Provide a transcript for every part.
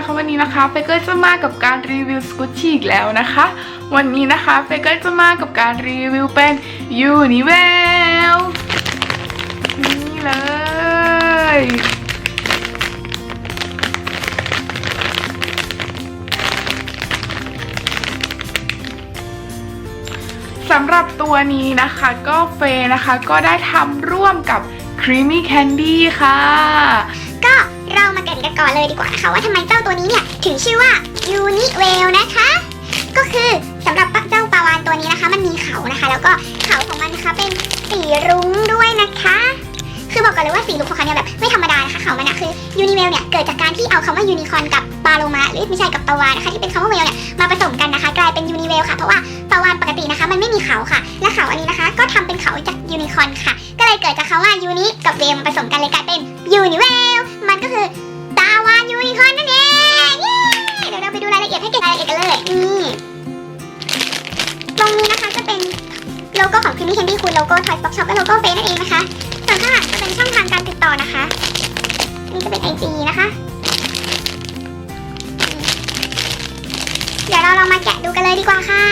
นะคะวันนี้นะคะเฟย์ก็จะมากับการรีวิวสกูชชี่อีกแล้วนะคะ วันนี้นะคะเฟย์ก็จะมากับการรีวิวเป็นยูนิเวลนี่เลย สำหรับตัวนี้นะคะก็เฟย์นะคะก็ได้ทำร่วมกับ Creamy Candy ค่ะ ก็เรามาเกริด ก่อนเลยดีกว่านะคะว่าทำไมเจ้าตัวนี้เนี่ยถึงชื่อว่ายูนิเวลนะคะ ก็คือสำหรับเจ้าปาวานตัวนี้นะคะ มันมีเขานะคะ แล้วก็เขาของมันนะคะเป็นสีรุ้งด้วยนะคะ คือบอกก่อนเลยว่าสีรุ้งของเขาเนี่ยแบบไม่ธรรมดานะคะเขามันอะคือยูนิเวลเนี่ยเกิดจากการที่เอาคำว่ายูนิคอนกับปาโลมาหรือไม่ใช่กับปาวานนะคะที่เป็นคำว่าเวลเนี่ยมาผสมกันนะคะ กลายเป็นยูนิเวลค่ะเพราะว่าปาวานปกตินะคะ มันไม่มีเขาค่ะ และเขาอันนี้นะคะ ก็ทำเป็นเขาจากยูนิคอนค่ะ ก็เลยเกิดจากคำว่ายูนิกับเวลมาผสมกันเลยกลายเป็นยูนิเวลมันก็คือ โลโก้ของพิมพ์แคนดี้คูณโลโก้ทอยสต็อกช็อปและโลโก้เฟซนั่นเองนะคะส่วนข้างหลังจะเป็นช่องทางการติดต่อนะคะอันนี้จะเป็นไอจีนะคะ เดี๋ยวเราลองมาแกะดูกันเลยดีกว่าค่ะ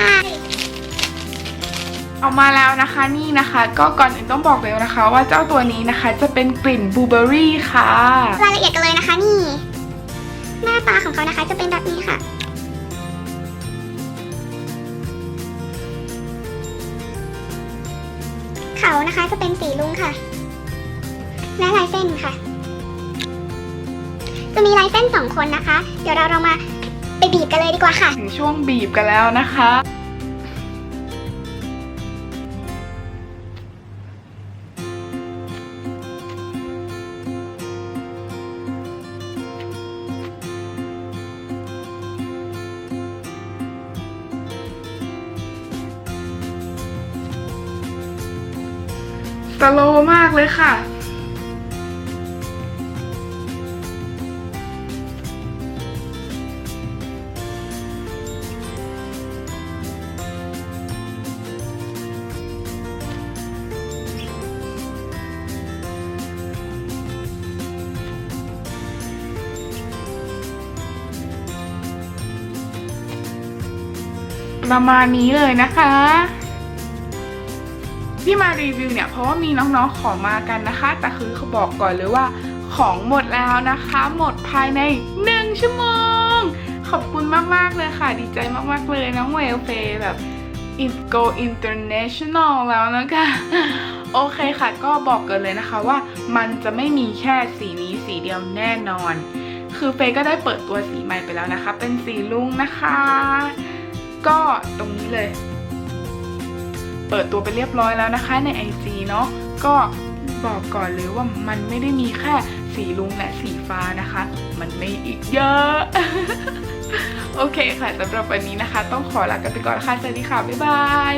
ออกมาแล้วนะคะนี่นะคะก็ก่อนอื่นต้องบอกเลยนะคะ ว่าเจ้าตัวนี้นะคะจะเป็นกลิ่นบลูเบอร์รี่ค่ะ รายละเอียดกันเลยนะคะนี่ หน้าตาของเขานะคะจะเป็นแบบนี้ค่ะ เขานะคะจะเป็นสีลุงค่ะ และลายเส้นค่ะ จะมีลายเส้นสองคนนะคะ เดี๋ยวเราเรามาไปบีบกันเลยดีกว่าค่ะ ถึงช่วงบีบกันแล้วนะคะ สโลมากเลยค่ะ ประมาณนี้เลยนะคะ ที่มารีวิวเนี่ยเพราะว่ามีน้องๆขอมากันนะคะ แต่คือเขาบอกก่อนเลยว่าของหมดแล้วนะคะ หมดภายใน 1 ชั่วโมง ขอบคุณมากๆเลยค่ะ ดีใจมากๆเลยน้องเวลเฟย์แบบ in- go international แล้วนะคะ โอเคค่ะ ก็บอกกันเลยนะคะว่ามันจะไม่มีแค่สีนี้สีเดียวแน่นอน คือเฟยก็ได้เปิดตัวสีใหม่ไปแล้วนะคะ เป็นสีลุงนะคะ ก็ตรงนี้เลย เปิดตัวไปเรียบร้อยแล้วนะคะใน IG เนาะก็บอกก่อนเลยว่ามันไม่ได้มีแค่สีลุงและสีฟ้านะคะ มันไม่อีกเยอะ โอเคค่ะสำหรับวันนี้นะคะ ต้องขอลากันไปก่อนค่ะสวัสดีค่ะ บ๊ายบาย